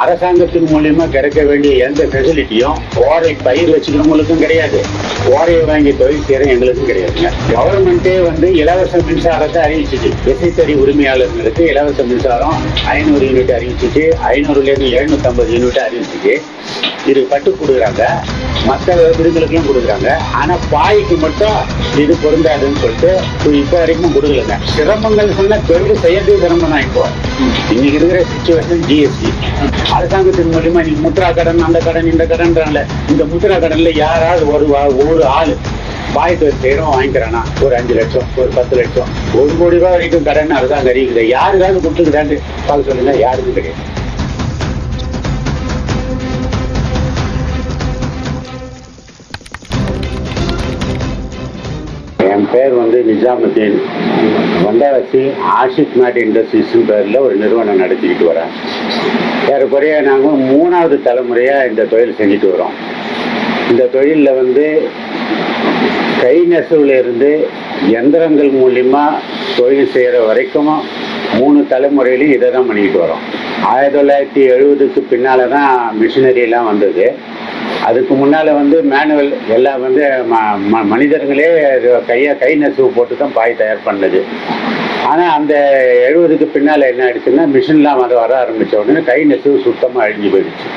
அரசாங்கத்தின் மூலியமா கிடைக்க வேண்டிய எந்த ஃபெசிலிட்டியும் கோரை பயிர் வச்சுக்கிறவங்களுக்கும் கிடையாது. கோரையை வாங்கி தொழில் செய்யற எங்களுக்கும் கிடையாதுங்க. கவர்மெண்ட்டே வந்து இலவச மின்சாரத்தை அறிவிச்சிச்சு. விசைத்தறி உரிமையாளர்களுக்கு இலவச மின்சாரம் ஐநூறு யூனிட் அறிவிச்சிச்சு. ஐநூறுல இருந்து எழுநூத்தி ஐம்பது யூனிட் அறிவிச்சிச்சு. இது பட்டு கொடுக்குறாங்க. மற்ற விருதுகளுக்கெல்லாம் கொடுக்குறாங்க. ஆனா பாய்க்கு மட்டும் இது பொருந்தாதுன்னு சொல்லிட்டு இப்போ வரைக்கும் கொடுக்கலங்க. சிரமங்கள் சொன்னா தொழில் செய்யறதே சிரமம் தான் இப்போ இன்னைக்கு இருக்கிற சுச்சுவேஷன் ஜிஎஸ்டி அரசாங்கத்தின் மூலியமா நீ முத்ரா கடன் அந்த கடன் இந்த கடன்றான்ல. இந்த முத்ரா கடன்ல யாராவது ஒரு வா- ஒரு ஆள் வாய்ப்பு தொழில் செய்யறோம் வாங்கிக்கிறானா? ஒரு அஞ்சு லட்சம் ஒரு பத்து லட்சம். ஒரு கோடி ரூபாய் வரைக்கும் கடன் அரசாங்கம் அறிவிக்குது யாருக்காவது கொடுத்துருக்கிறான்னு பார்க்க சொல்லுங்க யாருக்கும் கிடையாது என் பேர் வந்து நிஜாமுத்தீன் வந்தாவசி ஆஷிக் மேட் இண்டஸ்ட்ரீஸ் பேரில் ஒரு நிறுவனம் நடத்திக்கிட்டு வரேன் ஏறக்குறைய நாங்கள் மூணாவது தலைமுறையாக இந்த தொழில் செஞ்சுட்டு வரோம். இந்த தொழிலில் வந்து கை நெசவுலேருந்து எந்திரங்கள் மூலிமா தொழில் செய்கிற வரைக்கும் மூணு தலைமுறையிலையும் இதை தான் பண்ணிக்கிட்டு வரோம். ஆயிரத்தி தொள்ளாயிரத்தி எழுபதுக்கு பின்னால் தான் மிஷினரிலாம் வந்தது. அதுக்கு முன்னால் வந்து மேனுவல் எல்லாம் வந்து ம- ம- மனிதர்களே கையை கை நெசவு போட்டு தான் பாய் தயார் பண்ணது. ஆனால் அந்த எழுபதுக்கு பின்னால் என்ன ஆயிடுச்சுன்னா மிஷின்லாம் வர வர ஆரம்பித்த உடனே கை நெசவு சுத்தமாக அழிஞ்சு போயிடுச்சு.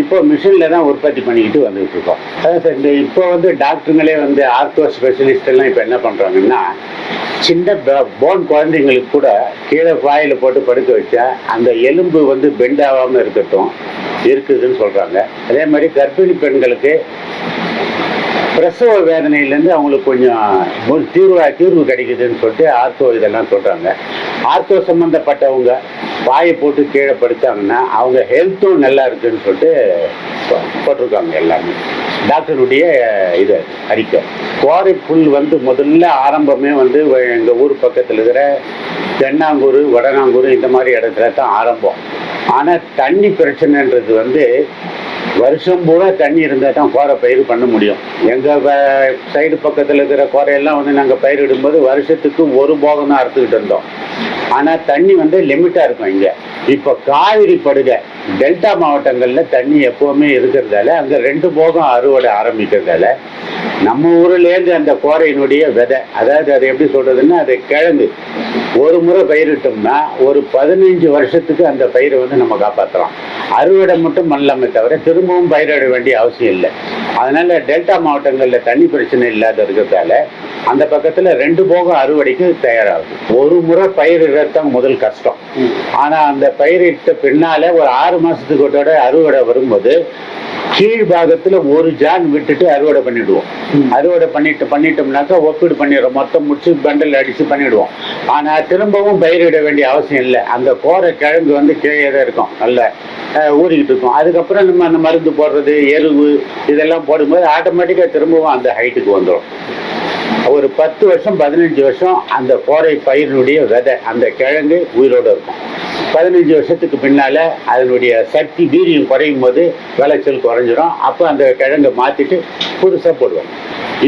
இப்போ மிஷினில் தான் உற்பத்தி பண்ணிக்கிட்டு வந்துகிட்டு இருக்கோம் அதான் சார் இந்த இப்போ வந்து டாக்டருங்களே வந்து ஆர்த்தோ ஸ்பெஷலிஸ்ட் எல்லாம் இப்போ என்ன பண்ணுறாங்கன்னா சின்ன போன் குழந்தைங்களுக்கு கூட கீழே வாயில் போட்டு படுக்க வச்சா அந்த எலும்பு வந்து பெண்ட் ஆகாமல் இருக்கட்டும் இருக்குதுன்னு சொல்கிறாங்க அதே மாதிரி கர்ப்பிணி பெண்களுக்கு பிரசவ வேதனையிலேருந்து அவங்களுக்கு கொஞ்சம் ஒரு தீர்வு தீர்வு கிடைக்குதுன்னு சொல்லிட்டு ஆர்த்தோ இதெல்லாம் சொல்கிறாங்க ஆர்த்தோ சம்மந்தப்பட்டவங்க வாயை போட்டு கீழே படுத்தாங்கன்னா அவங்க ஹெல்த்தும் நல்லா இருக்குன்னு சொல்லிட்டு போட்டிருக்காங்க எல்லாமே. டாக்டருடைய இது அறிக்கை. கோரை புல் வந்து முதல்ல ஆரம்பமே வந்து எங்கள் ஊர் பக்கத்தில் இருக்கிற தென்னாங்கூர் வடநாங்கூர் இந்த மாதிரி இடத்துல தான் ஆரம்பம். ஆனால் தண்ணி பிரச்சனைன்றது வந்து வருஷம் பூரா தண்ணி இருந்தால் தான் கோரை பயிர் பண்ண முடியும். எங்கள் சைடு பக்கத்தில் இருக்கிற கோரையெல்லாம் வந்து நாங்கள் பயிரிடும்போது வருஷத்துக்கு ஒரு போகம் தான் அறுத்துக்கிட்டு இருந்தோம். ஆனால் தண்ணி வந்து லிமிட்டாக இருக்கும் இங்கே. இப்போ காவிரி படுகை டெல்டா மாவட்டங்களில் தண்ணி எப்போவுமே இருக்கிறதால அங்கே ரெண்டு போகம் அறுவடை ஆரம்பிக்கிறதால நம்ம ஊர்லேருந்து அந்த கோரையினுடைய விதை அதாவது அது எப்படி சொல்கிறதுன்னா அது கிழங்கு. ஒரு முறை பயிரிட்டோம்னா ஒரு பதினஞ்சு வருஷத்துக்கு அந்த பயிரை வந்து நம்ம காப்பாற்றலாம் அறுவடை மட்டும் பண்ணலாமே தவிர திரும்பவும் பயிரிட வேண்டிய அவசியம் இல்லை. அதனால டெல்டா மாவட்டங்களில் தண்ணி பிரச்சனை இல்லாத இருக்கிறதால அந்த பக்கத்தில் ரெண்டு போகம் அறுவடைக்கு தயாராகுது. ஒரு முறை பயிரிடத்தான் முதல் கஷ்டம். ஆனால் அந்த பயிரிட்ட பின்னால ஒரு ஆறு மாசத்துக்கு அறுவடை வரும்போது கீழ் பாகத்துல ஒரு ஜான் விட்டுட்டு அறுவடை பண்ணிடுவோம். அறுவடை பண்ணிட்டு பண்ணிட்டோம்னாக்கா ஒப்பீடு பண்ணிடுறோம். மொத்தம் முடிச்சு பண்டல் அடிச்சு பண்ணிடுவோம். ஆனா திரும்பவும் பயிரிட வேண்டிய அவசியம் இல்லை. அந்த கோரை கிழங்கு வந்து கீழே தான் இருக்கும். நல்ல ஊறிக்கிட்டு இருக்கும். அதுக்கப்புறம் நம்ம அந்த மருந்து போடுறது எருவு இதெல்லாம் போடும்போது ஆட்டோமேட்டிக்காக திரும்பவும் அந்த ஹைட்டுக்கு வந்துடும் ஒரு பத்து வருஷம் பதினஞ்சு வருஷம் அந்த கோரை பயிரினுடைய விதை அந்த கிழங்கு உயிரோடு இருக்கும். பதினஞ்சு வருஷத்துக்கு பின்னால் அதனுடைய சக்தி வீரியம் குறையும் போது விளைச்சல் குறைஞ்சிரும். அப்போ அந்த கிழங்கை மாற்றிட்டு புதுசாக போடுவோம்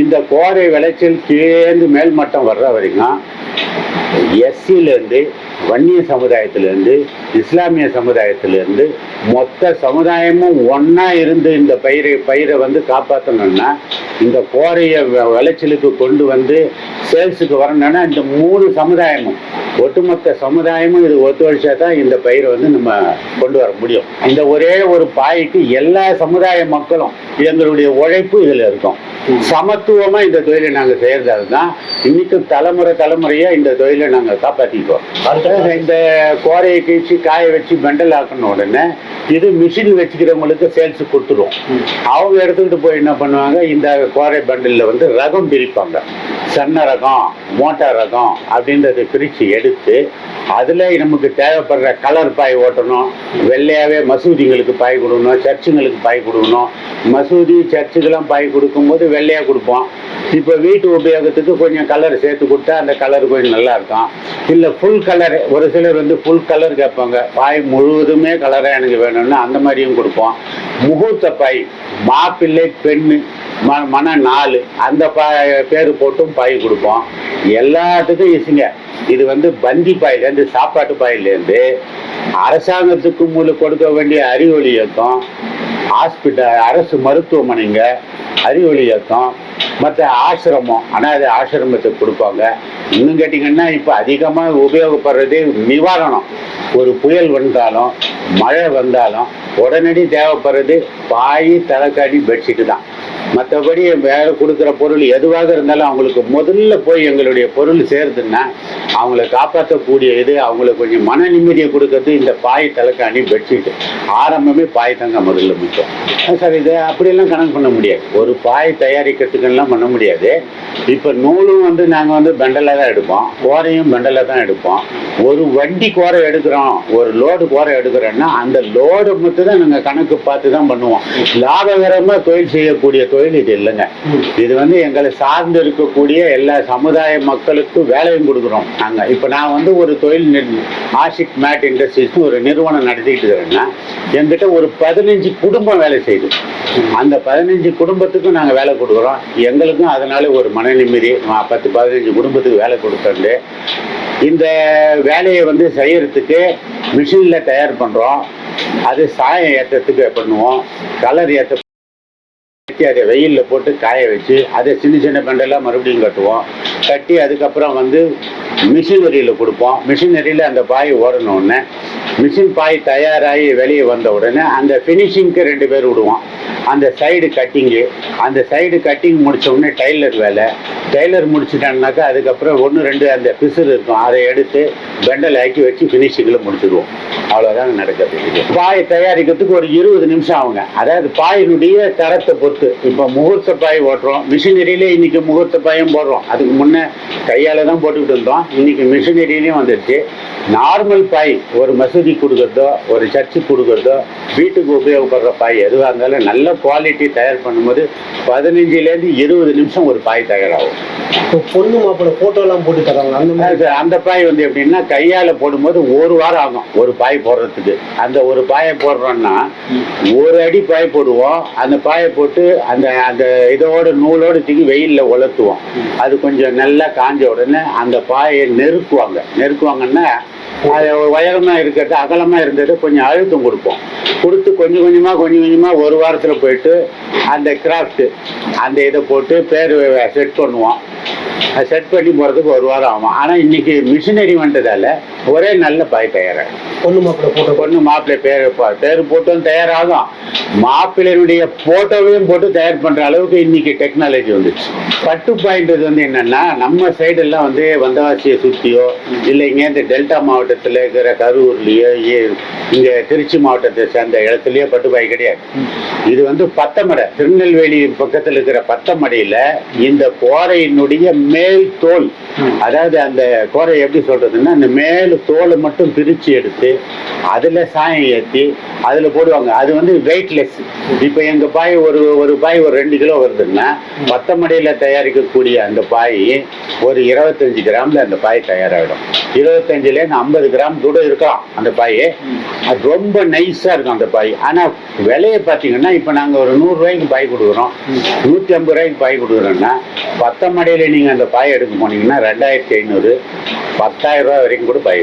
இந்த கோரை விளைச்சல் கீழேந்து மேல்மட்டம் வர்ற வரைக்கும் எஸ்சிலேருந்து வன்னிய சமுதாயத்திலேருந்து இஸ்லாமிய சமுதாயத்திலேருந்து மொத்த சமுதாயமும் ஒன்றா இருந்து இந்த பயிரை பயிரை வந்து காப்பாற்றணும்னா இந்த கோரையை விளைச்சலுக்கு கொண்டு வந்து சேல்ஸுக்கு வரணும்னா இந்த மூணு சமுதாயமும் ஒட்டுமொத்த சமுதாயமும் இது ஒத்துழைச்சா தான் இந்த பயிரை வந்து நம்ம கொண்டு வர முடியும். இந்த ஒரே ஒரு பாய்க்கு எல்லா சமுதாய மக்களும் எங்களுடைய உழைப்பு இதில் இருக்கும். சமத்துவமா இந்த தொழிலை நாங்க செய்யறதால தான் இன்னைக்கும் தலைமுறை தலைமுறையா இந்த தொழிலை நாங்க காப்பாத்திக்குவோம் அடுத்தது? இந்த கோரையை கீழ்ச்சி காய வச்சு பெண்டல் ஆக்கணும் உடனே இது மிஷின் வச்சுக்கிறவங்களுக்கு சேல்ஸ் கொடுத்துரும். அவங்க எடுத்துக்கிட்டு போய் என்ன பண்ணுவாங்க? இந்த கோரை பண்டில் வந்து ரகம் பிரிப்பாங்க. சன்ன ரகம் மோட்டார் ரகம் அப்படின்றத பிரித்து எடுத்து அதில் நமக்கு தேவைப்படுற கலர் பாய் ஓட்டணும். வெள்ளையாகவே மசூதிங்களுக்கு பாய் கொடுக்கணும் சர்ச்சுங்களுக்கு பாய் கொடுக்கணும். மசூதி சர்ச்சுக்கெல்லாம் பாய் கொடுக்கும்போது வெள்ளையாக கொடுப்போம். இப்போ வீட்டு உபயோகத்துக்கு கொஞ்சம் கலர் சேர்த்து கொடுத்தா அந்த கலர் கொஞ்சம் நல்லா இருக்கும். இல்லை ஃபுல் கலர் ஒரு சிலர் வந்து ஃபுல் கலர் கேட்பாங்க. பாய் முழுவதுமே கலராக எனக்கு வேணும். வேணும்னா அந்த மாதிரியும் கொடுப்போம். முகூர்த்த பை மாப்பிள்ளை பெண்ணு ம மன நாலு அந்த ப பேர் போட்டும் பாய் கொடுப்போம். எல்லாத்துக்கும் ஈஸிங்க இது வந்து பந்தி பாயிலேருந்து சாப்பாட்டு பாயிலேருந்து அரசாங்கத்துக்கு உங்களுக்கு கொடுக்க வேண்டிய அறிவொளி இயக்கம் ஹாஸ்பிட்டல் அரசு மருத்துவமனைங்க அறிவொளி இயக்கம் மற்ற ஆசிரமம் அனாதை ஆசிரமத்துக்கு கொடுப்பாங்க. இன்னும் கேட்டிங்கன்னா இப்போ அதிகமாக உபயோகப்படுறதே நிவாரணம். ஒரு புயல் வந்தாலும் மழை வந்தாலும் உடனடி தேவைப்படுறது பாய் தலைக்காடி பெட்ஷீட்டு தான். மற்றபடி வேலை கொடுக்குற பொருள் எதுவாக இருந்தாலும் அவங்களுக்கு முதல்ல போய் எங்களுடைய பொருள் சேருதுன்னா அவங்கள காப்பாற்றக்கூடிய இது அவங்களுக்கு கொஞ்சம் மன நிம்மதியை கொடுக்கறது இந்த பாய் தலைக்காணி பெட்ஷீட்டு ஆரம்பமே பாய் தாங்க முதல்ல முக்கியம். சார் இது அப்படியெல்லாம் கணக்கு பண்ண முடியாது. ஒரு பாய் தயாரிக்கிறதுக்கெல்லாம் பண்ண முடியாது. இப்போ நூலும் வந்து நாங்கள் வந்து பெண்டலாக தான் எடுப்போம். கோரையும் பெண்டலாக தான் எடுப்போம். ஒரு வண்டி கோரை எடுக்கிறோம் ஒரு லோடு கோரை எடுக்கிறோன்னா அந்த லோடு மட்டும் தான் நாங்கள் கணக்கு பார்த்து தான் பண்ணுவோம். லாபகரமாக தொழில் செய்யக்கூடிய தொழில் இது இல்லைங்க. இது வந்து எங்களை சார்ந்து இருக்கக்கூடிய எல்லா சமுதாய மக்களுக்கும் வேலையும் கொடுக்குறோம் நாங்கள் இப்போ நான் வந்து ஒரு தொழில் ஆஷிக் மேட் இண்டஸ்ட்ரீஸ்னு ஒரு நிறுவனம் நடத்திக்கிட்டு இருக்கிறேன்னா என்கிட்ட ஒரு பதினஞ்சு குடும்பம் வேலை செய்யுது அந்த பதினஞ்சு குடும்பத்துக்கும் நாங்கள் வேலை கொடுக்குறோம். எங்களுக்கும் அதனால ஒரு மன நிம்மதி பத்து பதினஞ்சு குடும்பத்துக்கு வேலை கொடுத்துட்டு இந்த வேலையை வந்து செய்யறதுக்கு மிஷினில் தயார் பண்ணுறோம் அது சாயம் ஏற்றத்துக்கு பண்ணுவோம். கலர் ஏற்ற அதை வெயிலில் போட்டு காய வச்சு அதை சின்ன சின்ன பண்டெல்லாம் மறுபடியும் கட்டுவோம். கட்டி அதுக்கப்புறம் வந்து மிஷினரியில் கொடுப்போம். மிஷினரியில் அந்த பாய் ஓடன மிஷின் பாய் தயாராகி வெளியே வந்த உடனே அந்த ஃபினிஷிங்க்கு ரெண்டு பேர் விடுவோம் அந்த சைடு கட்டிங்கு அந்த சைடு கட்டிங் முடித்த உடனே டைலர் வேலை. டைலர் முடிச்சிட்டாங்கனாக்கா அதுக்கப்புறம் ஒன்று ரெண்டு அந்த பிசுறு இருக்கும். அதை எடுத்து பெண்டல் ஆக்கி வச்சு ஃபினிஷிங்கில் முடிச்சிடுவோம் அவ்வளோதான் நடக்கிறது பாய் தயாரிக்கிறதுக்கு ஒரு இருபது நிமிஷம் ஆகுங்க. அதாவது பாயினுடைய தரத்தை பொறுத்து. இப்போ முகூர்த்த பாய் ஓட்டுறோம். மிஷினரியிலே இன்றைக்கி முகூர்த்த பாயும் போடுறோம். அதுக்கு முன்னே கையால் தான் போட்டுக்கிட்டு இருந்தோம். இன்றைக்கி மிஷினரியிலையும் வந்துடுச்சு நார்மல் பாய் ஒரு மசூதி கொடுக்குறதோ ஒரு சர்ச்சு கொடுக்குறதோ வீட்டுக்கு உபயோகப்படுற பாய் எதுவாக இருந்தாலும் நல்ல குவாலிட்டி தயார் பண்ணும்போது பதினஞ்சுலேருந்து இருபது நிமிஷம் ஒரு பாய் தயாராகும். இப்போ பொண்ணு மாப்பிள்ளை போட்டோ எல்லாம் போட்டு தராங்க அந்த மாதிரி? அந்த பாய் வந்து எப்படின்னா கையால் போடும்போது ஒரு வாரம் ஆகும் ஒரு பாய் போடுறதுக்கு. அந்த ஒரு பாயை போடுறோம்னா ஒரு அடி பாய் போடுவோம். அந்த பாயை போட்டு அந்த அந்த இதோட நூலோட தூக்கி வெயிலில் உலர்த்துவோம். அது கொஞ்சம் நல்லா காஞ்ச உடனே அந்த பாயை நெருக்குவாங்க. நெருக்குவாங்கன்னா அது உயரமாக இருக்கிறது அகலமாக இருந்தது கொஞ்சம் அழுத்தம் கொடுப்போம். கொடுத்து கொஞ்சம் கொஞ்சமாக கொஞ்சம் கொஞ்சமாக ஒரு வாரத்தில் போயிட்டு அந்த கிராஃப்ட்டு அந்த இதை போட்டு பேர் செட் பண்ணுவோம். செட் பண்ணி போகிறதுக்கு ஒரு வாரம் ஆகும். ஆனால் இன்னைக்கு மிஷினரி வந்ததால ஒரே நல்ல பாய் தயாராகும் பொண்ணு மாப்பிள்ளை போட்டோ பொண்ணு மாப்பிள்ளை பேர் ப- பேர் போட்டும் தயாராகும். மாப்பிள்ளையினுடைய போட்டோவையும் போட்டு தயார் பண்ணுற அளவுக்கு இன்னைக்கு டெக்னாலஜி வந்துச்சு பட்டு பாயின்றது வந்து என்னன்னா நம்ம சைடெல்லாம் வந்து வந்தவாசியை சுற்றியோ இல்லை இங்கேருந்து டெல்டா மாவட்டத்தில் இருக்கிற கரூர்லேயோ இங்கே திருச்சி மாவட்டத்தை சேர்ந்த இடத்துலையோ பட்டு பாய் கிடையாது. இது வந்து பத்தமடை. திருநெல்வேலி பக்கத்தில் இருக்கிற பத்தமடையில் இந்த கோரையினுடைய மேல் தோல் அதாவது அந்த கோரை எப்படி சொல்றதுன்னா அந்த மேல் தோலை மட்டும் பிரித்து எடுத்து அதில் சாயம் ஏற்றி அதில் போடுவாங்க. அது வந்து வெயிட்லெஸ் இப்போ எங்கள் பாய் ஒரு ஒரு பாய் ஒரு ரெண்டு கிலோ வருதுன்னா பத்தமடையில் தயாரிக்கக்கூடிய அந்த பாய் ஒரு இருபத்தஞ்சு கிராமில் அந்த பாய் தயாராகிடும் இருபத்தஞ்சிலேருந்து ஐம்பது கிராம் கூட இருக்கலாம் அந்த பாய். அது ரொம்ப நைஸாக இருக்கும் அந்த பாய். ஆனால் விலையை பார்த்தீங்கன்னா இப்போ நாங்கள் ஒரு நூறுரூவாய்க்கு பாய் கொடுக்குறோம். நூற்றி ஐம்பது ரூபாய்க்கு பாய் கொடுக்குறோன்னா பத்தமடையில் நீங்கள் அந்த பாய் எடுக்க போனீங்கன்னா ரெண்டாயிரத்தி ஐநூறு பத்தாயிரம் ரூபாய் வரைக்கும் கூட பாய்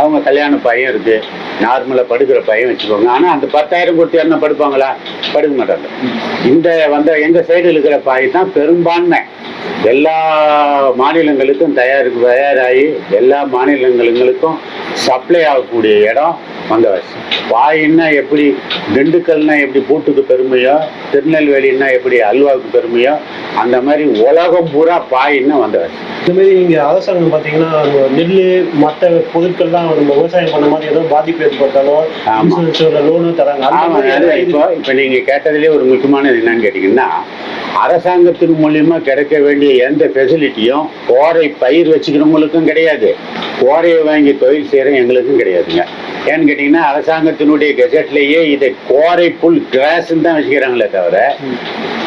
அவங்க கல்யாண பையன் இருக்கு. நார்மலாக படுக்கிற பையன் வச்சுக்கோங்க. ஆனால் அந்த பத்தாயிரம் கொடுத்து என்ன படுப்பாங்களா? படுக்க மாட்டாங்க. இந்த வந்த எங்கள் சைடு இருக்கிற பாய் தான் பெரும்பான்மை. எல்லா மாநிலங்களுக்கும் தயார் தயாராகி எல்லா மாநிலங்களுக்கும் சப்ளை ஆகக்கூடிய இடம் வந்தவாசி பாயின்னா எப்படி திண்டுக்கல்னா எப்படி பூட்டுக்கு பெருமையோ திருநெல்வேலின்னா எப்படி அல்வாவுக்கு பெருமையோ அந்த மாதிரி உலகம் பூரா பாயின்னா வந்தவாசி இந்த மாதிரி நீங்க அரசாங்கம் பாத்தீங்கன்னா நெல் மற்ற பொருட்கள்லாம் நம்ம விவசாயம் பண்ண மாதிரி ஏதோ பாதிப்பு ஏற்பட்டாலோ லோனும் தராங்க. இப்போ இப்போ நீங்க கேட்டதுலேயே ஒரு முக்கியமானது என்னன்னு கேட்டீங்கன்னா அரசாங்கத்தின் மூலியமா கிடைக்க வேண்டிய எந்த ஃபெசிலிட்டியும் கோரை பயிர் வச்சுக்கிறவங்களுக்கும் கிடையாது. கோரையை வாங்கி தொழில் செய்கிற எங்களுக்கும் கிடையாதுங்க. ஏன்னு கேட்டிங்கன்னா அரசாங்கத்தினுடைய கெஜெட்லேயே இதை கோரை புல் கிளாஸ்ன்னு தான் வச்சுக்கிறாங்களே தவிர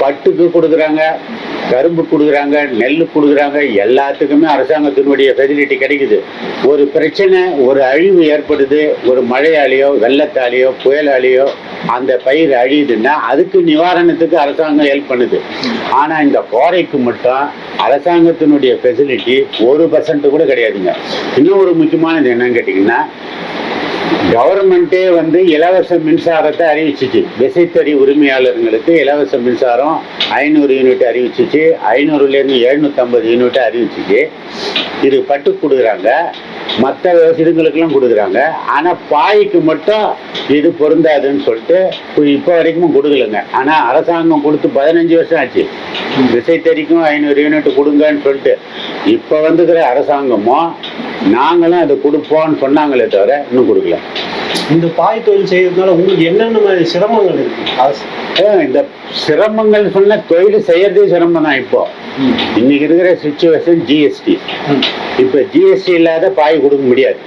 பட்டுக்கு கொடுக்குறாங்க கரும்பு கொடுக்குறாங்க நெல் கொடுக்குறாங்க எல்லாத்துக்குமே அரசாங்கத்தினுடைய ஃபெசிலிட்டி கிடைக்குது. ஒரு பிரச்சனை ஒரு அழிவு ஏற்படுது ஒரு மழையாலேயோ வெள்ளத்தாலேயோ புயலாலேயோ அந்த பயிர் அழியுதுன்னா அதுக்கு நிவாரணத்துக்கு அரசாங்கம் ஹெல்ப் பண்ணுது. ஆனால் இந்த கோரைக்கு மட்டும் அரசாங்கத்தினுடைய ஃபெசிலிட்டி ஒரு பர்சன்ட் கூட கிடையாதுங்க. இன்னும் ஒரு முக்கியமானது என்னன்னு கேட்டிங்கன்னா கவர்மெண்ட்டே வந்து இலவச மின்சாரத்தை அறிவிச்சிச்சு. விசைத்தறி உரிமையாளர்களுக்கு இலவச மின்சாரம் ஐநூறு யூனிட் அறிவிச்சிச்சு. ஐநூறுலேருந்து எழுநூற்றம்பது யூனிட் அறிவிச்சிச்சு. இது பட்டு கொடுக்குறாங்க. மற்ற இதுங்களுக்கெல்லாம் கொடுக்குறாங்க. ஆனால் பாய்க்கு மட்டும் இது பொருந்தாதுன்னு சொல்லிட்டு இப்போ வரைக்கும் கொடுக்கலங்க. ஆனால் அரசாங்கம் கொடுத்து பதினஞ்சு வருஷம் ஆச்சு. விசைத்தறிக்கும் ஐநூறு யூனிட் கொடுங்கன்னு சொல்லிட்டு இப்போ வந்துக்கிற அரசாங்கமும் நாங்களும் அதை கொடுப்போம்னு சொன்னாங்களே தவிர இன்னும் கொடுக்கல. இந்த பாய் தொழில் செய்யறதுனால உங்களுக்கு என்னென்ன சிரமங்கள் இருக்கு? இந்த சிரமங்கள் சொன்ன தொழில் செய்யறதே சிரமம் தான் இப்போ. இன்னைக்கு இருக்கிற சுச்சுவேஷன் ஜிஎஸ்டி. இப்போ ஜிஎஸ்டி இல்லாத பாய் கொடுக்க முடியாது.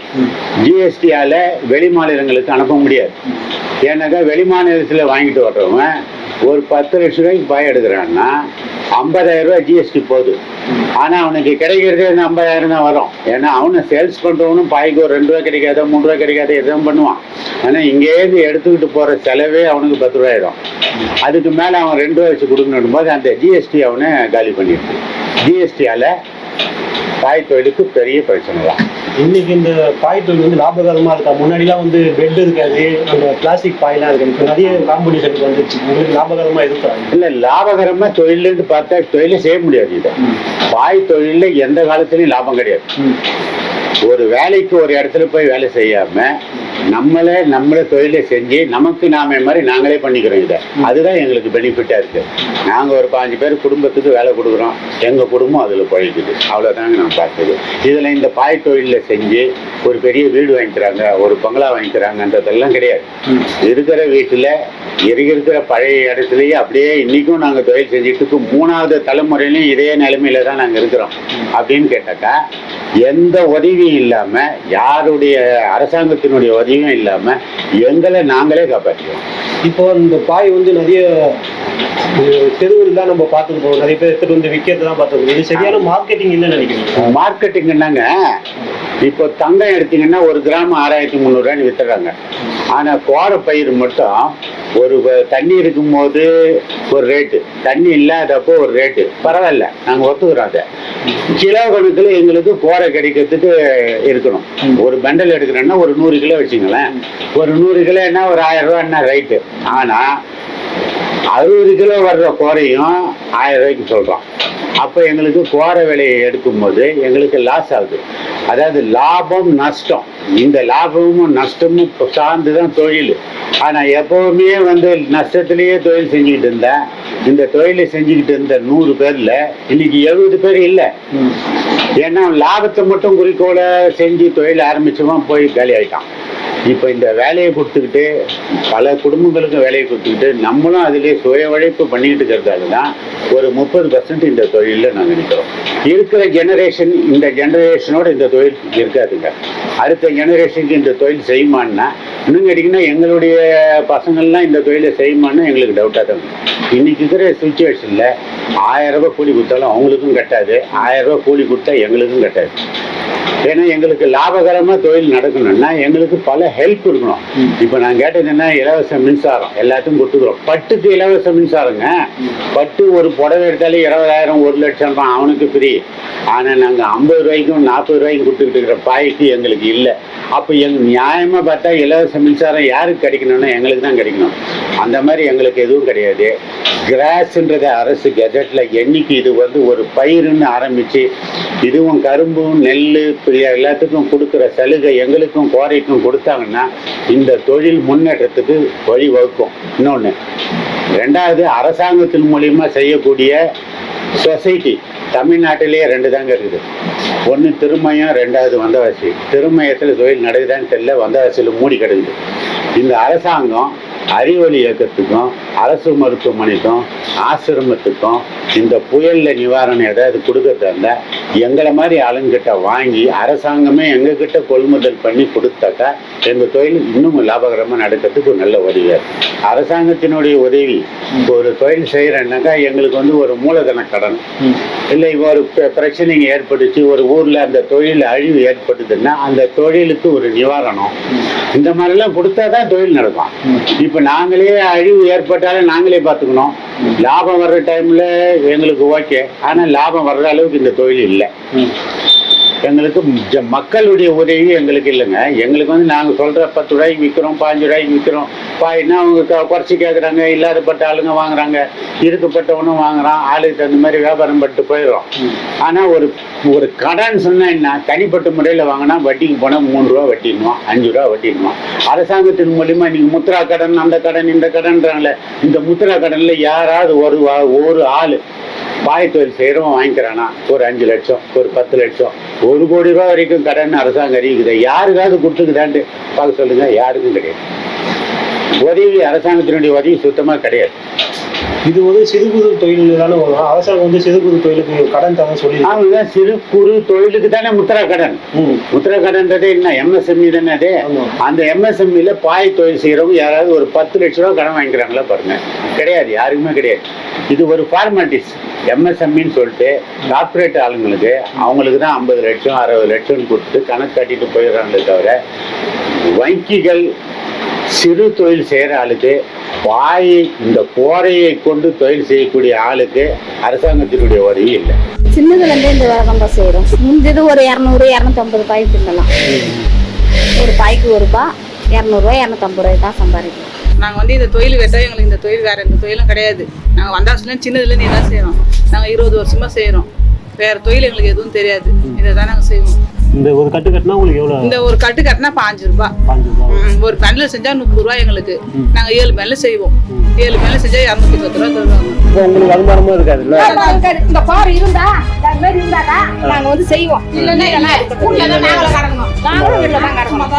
ஜிஎஸ்டியால வெளி மாநிலங்களுக்கு அனுப்ப முடியாது. ஏன்னாக்கா வெளி மாநிலத்தில் வாங்கிட்டு வர்றவன் ஒரு பத்து லட்ச ரூபாய்க்கு பாய் எடுக்கிறான்னா ஐம்பதாயிரம் ரூபாய் ஜிஎஸ்டி போகுது. ஆனால் அவனுக்கு கிடைக்கிறதே அந்த ஐம்பதாயிரம் தான் வரும். ஏன்னா அவனை சேல்ஸ் பண்ணுறவனும் பாய்க்கு ஒரு ரெண்டு ரூபா கிடைக்காத மூணு ரூபா கிடைக்காத எதுவும் பண்ணுவான். ஆனால் இங்கேருந்து எடுத்துக்கிட்டு போகிற செலவே அவனுக்கு பத்து ரூபாயிடும் அதுக்கு மேலே அவன் ரெண்டு ரூபா வச்சு கொடுக்கணும் போது அந்த ஜிஎஸ்டி அவனை காலி பண்ணிடுது. ஜிஎஸ்டியால் பாய் தொழிலுக்கு பெரிய பிரச்சனை தான் இன்னைக்கு இந்த பாய் தொழில் வந்து லாபகரமா இருக்கா? முன்னாடிலாம் வந்து பெட் இருக்காது அந்த பிளாஸ்டிக் பாயெல்லாம் இருக்கு. இப்போ நிறைய காம்படிஷனுக்கு வந்துருச்சு. உங்களுக்கு லாபகரமா இருக்கா? இல்ல லாபகரமா தொழில்னு பார்த்தா தொழிலே செய்ய முடியாது இதை. பாய் தொழில்ல எந்த காலத்துலயும் லாபம் கிடையாது. ஒரு வேலைக்கு ஒரு இடத்துல போய் வேலை செய்யாம நம்மளே நம்மளே தொழிலை செஞ்சு நமக்கு நாம மாதிரி நாங்களே பண்ணிக்கிறோம் இதை. அதுதான் எங்களுக்கு பெனிஃபிட்டா இருக்கு. நாங்க ஒரு பாஞ்சு பேர் குடும்பத்துக்கு வேலை கொடுக்குறோம். எங்க குடும்பம் அதுல பழிக்குது அவ்வளவுதாங்க நான் பார்த்தது. இதுல இந்த பாய் தொழில செஞ்சு ஒரு பெரிய வீடு வாங்கிக்கிறாங்க ஒரு பங்களா வாங்கிக்கிறாங்கன்றதெல்லாம் கிடையாது. இருக்கிற வீட்டுல இருக்கிற பழைய இடத்துலயே அப்படியே இன்னைக்கும் நாங்க தொழில் செஞ்சுட்டு மூணாவது தலைமுறையிலும் இதே நிலைமையில தான் நாங்க இருக்கிறோம். அப்படின்னு கேட்டாக்கா எந்த உதவியும் இல்லாம யாருடைய அரசாங்கத்தினுடைய உதவியும் இல்லாம எங்களை நாங்களே காப்பாற்றிக்கிறோம் இப்போ இந்த பாய் வந்து நிறைய தெருவில் தான் நம்ம பார்த்துருப்போம் நிறைய பேர் எடுத்துட்டு வந்து விற்கிறது தான் பார்த்துருக்கோம். இது சரியான மார்க்கெட்டிங் இல்லைன்னு நினைக்கிறேன் மார்க்கெட்டிங் என்னங்க இப்போ தங்கம் எடுத்தீங்கன்னா ஒரு கிராம் ஆறாயிரத்தி முந்நூறுரூவான்னு வித்துறாங்க ஆனா கோர பயிர் மட்டும் ஒரு தண்ணி தண்ணி இருக்கும்போது ஒரு ரேட்டு தண்ணி இல்லாதப்போ ஒரு ரேட்டு பரவாயில்ல நாங்க ஒத்துக்கிறோம் அதை. கிலோ கணக்குல எங்களுக்கு கோரை கிடைக்கிறதுக்கு இருக்கணும். ஒரு பண்டல் எடுக்கிறோன்னா ஒரு நூறு கிலோ வச்சுங்களேன். ஒரு நூறு கிலோ என்ன ஒரு ஆயிரம் ரூபா என்ன ரைட்டு ஆனா அறுபது கிலோ வர்ற கோரையும் ஆயிரம் ரூபாய்க்கு சொல்றோம். அப்போ எங்களுக்கு கோரை விலையை எடுக்கும்போது எங்களுக்கு லாஸ் ஆகுது. அதாவது லாபம் நஷ்டம். இந்த லாபமும் நஷ்டமும் சார்ந்து தான் தொழில். ஆனால் எப்பவுமே வந்து நஷ்டத்துலேயே தொழில் செஞ்சுக்கிட்டு இருந்தேன் இந்த தொழிலை செஞ்சுக்கிட்டு இருந்த நூறு பேர்ல இன்னைக்கு எழுபது பேர் இல்லை. ஏன்னா லாபத்தை மட்டும் குறிக்கோளை செஞ்சு தொழில் ஆரம்பிச்சவன் போய் காலி ஆயிட்டான். இப்போ இந்த வேலையை கொடுத்துக்கிட்டு பல குடும்பங்களுக்கு வேலையை கொடுத்துக்கிட்டு நம்மளும் அதிலே சுய உழைப்பு பண்ணிக்கிட்டு இருக்கிறதால தான் ஒரு முப்பது பர்சன்ட் இந்த தொழிலில் நாங்கள் நிற்கிறோம் இருக்கிற ஜெனரேஷன் இந்த ஜெனரேஷனோட இந்த தொழில் இருக்காதுங்க. அடுத்த ஜெனரேஷனுக்கு இந்த தொழில் செய்யுமான்னா இன்னும் கேட்டிங்கன்னா எங்களுடைய பசங்கள்லாம் இந்த தொழிலை செய்யுமான்னு எங்களுக்கு டவுட்டாக தான் இன்றைக்கி இன்னைக்கு இருக்கிற சுச்சுவேஷனில் ஆயிரம் ரூபாய் கூலி கொடுத்தாலும் அவங்களுக்கும் கட்டாது. ஆயிரம் ரூபாய் கூலி கொடுத்தா எங்களுக்கும் கட்டாது. ஏன்னா எங்களுக்கு லாபகரமா தொழில் நடக்கணும்னா எங்களுக்கு பல ஹெல்ப் இருக்கணும் இப்போ நான் கேட்டது என்ன? இலவச மின்சாரம். எல்லாத்துக்கும் கொடுத்துக்கிறோம். பட்டுக்கு இலவச மின்சாரங்க. பட்டு ஒரு புடவை எடுத்தாலே இருபதாயிரம் ஒரு லட்சம் தான் அவனுக்கு ஃப்ரீ. ஆனால் நாங்கள் ஐம்பது ரூபாய்க்கும் நாற்பது ரூபாய்க்கும் கொடுத்துக்கிட்டு இருக்கிற பாய்க்கு எங்களுக்கு இல்லை. அப்போ எங் நியாயமாக பார்த்தா இலவச மின்சாரம் யாருக்கு கிடைக்கணும்னா எங்களுக்கு தான் கிடைக்கணும். அந்த மாதிரி எங்களுக்கு எதுவும் கிடையாது. கிராஸ்ன்றது அரசு கெஜெட்டில் என்றைக்கு இது வந்து ஒரு பயிருன்னு ஆரம்பித்து இதுவும் கரும்பும் நெல் எல்லாத்துக்கும் கொடுக்குற சலுகை எங்களுக்கும் கோரைக்கும் கொடுத்தாங்கன்னா இந்த தொழில் முன்னேற்றத்துக்கு வழிவகுக்கும். இன்னொன்று ரெண்டாவது அரசாங்கத்தின் மூலியமாக செய்யக்கூடிய சொசைட்டி. தமிழ்நாட்டிலேயே ரெண்டு தாங்க இருக்குது. ஒன்று திருமயம் ரெண்டாவது வந்தவாசி. திருமயத்தில் தொழில் நடக்குதான்னு தெரியல வந்தவாசியில் மூடி கிடக்குது. இந்த அரசாங்கம் அறிவொளி இயக்கத்துக்கும் அரசு மருத்துவமனைக்கும் ஆசிரமத்துக்கும் இந்த புயல்ல நிவாரணம் ஏதாவது கொடுக்கறதா இருந்தா எங்களை மாதிரி ஆளுங்கிட்ட வாங்கி அரசாங்கமே எங்ககிட்ட கொள்முதல் பண்ணி கொடுத்தாக்கா எங்க தொழில் இன்னும் லாபகரமா நடக்கிறதுக்கு ஒரு நல்ல உதவியா இருக்கு. அரசாங்கத்தினுடைய உதவி இப்போ ஒரு தொழில் செய்யறேன்னாக்கா எங்களுக்கு வந்து ஒரு மூலதன கடன். இல்லை இப்போ ஒரு பிர- பிரச்சனைங்க ஏற்பட்டுச்சு ஒரு ஊர்ல அந்த தொழில் அழிவு ஏற்படுதுன்னா அந்த தொழிலுக்கு ஒரு நிவாரணம். இந்த மாதிரிலாம் கொடுத்தாதான் தொழில் நடக்கும். இப்போ நாங்களே அழிவு ஏற்பட்டாலும் நாங்களே பார்த்துக்கணும். லாபம் வர்ற டைம்ல எங்களுக்கு ஓகே ஆனால் லாபம் வர்ற அளவுக்கு இந்த தொழில் இல்லை. எங்களுக்கு மக்களுடைய உதவி எங்களுக்கு இல்லைங்க. எங்களுக்கு வந்து நாங்கள் சொல்கிற பத்து ரூபாய்க்கு விற்கிறோம் பாஞ்சு ரூபாய்க்கு விற்கிறோம் பாயினா அவங்க க- குறைச்சி கேட்குறாங்க இல்லாதப்பட்ட ஆளுங்க வாங்குறாங்க இருக்கப்பட்டவனும் வாங்குறான் ஆளுக்கு தகுந்த மாதிரி வியாபாரம் பண்ணிட்டு போயிடுறோம். ஆனால் ஒரு ஒரு கடன் சொன்னா என்ன தனிப்பட்ட முறையில் வாங்கினா வட்டிக்கு போனால் மூணு ரூபா வட்டிடுவான் அஞ்சு ரூபா வட்டிடுவான் அரசாங்கத்தின் மூலியமா நீங்கள் முத்ரா கடன் அந்த கடன் இந்த கடன்றாங்களே இந்த முத்ரா கடனில் யாராவது ஒரு வா- ஒரு ஆள் பாய் தொழில் செய்கிறவன் வாங்கிக்கிறானா? ஒரு அஞ்சு லட்சம் ஒரு பத்து லட்சம். ஒரு கோடி ரூபா வரைக்கும் கடன் அரசாங்கம் அறிவிக்குது. யாருக்காவது கொடுத்துக்குதான்ட்டு பார்க்க சொல்லுங்க. யாருக்கும் கிடையாது. உதவி அரசாங்கத்தினுடைய உதவி சுத்தமாக கிடையாது. இது வந்து சிறு குறு தொழில் தானே வரும் அரசாங்கம் வந்து சிறு குறு தொழிலுக்கு கடன் தர சொல்லி அவங்க சிறு குறு தொழிலுக்கு தானே முத்ரா கடன். முத்திர கடன்றது என்ன? எம்எஸ்எம்இ தானே அது? ஆமா. அந்த எம்எஸ்எம்இல பாய் தொழில் செய்கிறவங்க யாராவது ஒரு பத்து லட்ச ரூபா கடன் வாங்கிக்கிறாங்களா பாருங்க. கிடையாது. யாருக்குமே கிடையாது. இது ஒரு ஃபார்மாலிட்டிஸ் எம்எஸ்எம்இன்னு சொல்லிட்டு கார்ப்பரேட் ஆளுங்களுக்கு அவங்களுக்கு தான் ஐம்பது லட்சம் அறுபது லட்சம் கொடுத்து கணக்கு கட்டிட்டு போயிடுறாங்களே தவிர வங்கிகள் சிறு தொழில் செய்கிற ஆளுக்கு பாயை இந்த கோரையை கொண்டு தொழில் செய்யக்கூடிய ஆளுக்கு அரசாங்கத்தினுடைய உதவி இல்லை. சின்னதுலேருந்தே இந்த வேலை தான் செய்கிறோம் முந்தது ஒரு இரநூறு இரநூத்தம்பது பாய் பின்னலாம் ஒரு பாய்க்கு ஒரு ரூபா இரநூறுவா இரநூத்தம்பது ரூபாய் தான் சம்பாதிக்கிறோம் நாங்கள் வந்து இந்த தொழில் கேட்டால் எங்களுக்கு இந்த தொழில் வேறு எந்த தொழிலும் கிடையாது. நாங்கள் வந்தாச்சுலேயும் சின்னதுலேருந்து இதான் செய்கிறோம் நாங்கள் இருபது வருஷமாக செய்கிறோம் வேறு தொழில் எங்களுக்கு எதுவும் தெரியாது. இதை தான் நாங்கள் செய்வோம். இந்த ஒரு கட்டு கட்டினா உங்களுக்கு எவ்வளோ இந்த ஒரு கட்டு கட்டினா பாஞ்சு ரூபா. ஒரு பேனில் செஞ்சால் முப்பது ரூபா எங்களுக்கு. நாங்கள் ஏழு பேனில் செய்வோம். ஏழு பேனில் செஞ்சால் இரநூத்தி பத்து ரூபா தருவாங்க. உங்களுக்கு வருமானமும் இருக்காதுல்ல இந்த பார் இருந்தா மாதிரி இருந்தாக்கா நாங்க வந்து செய்வோம். இல்லைன்னா நாங்களும் வீட்டில் தான் கிடக்கணும்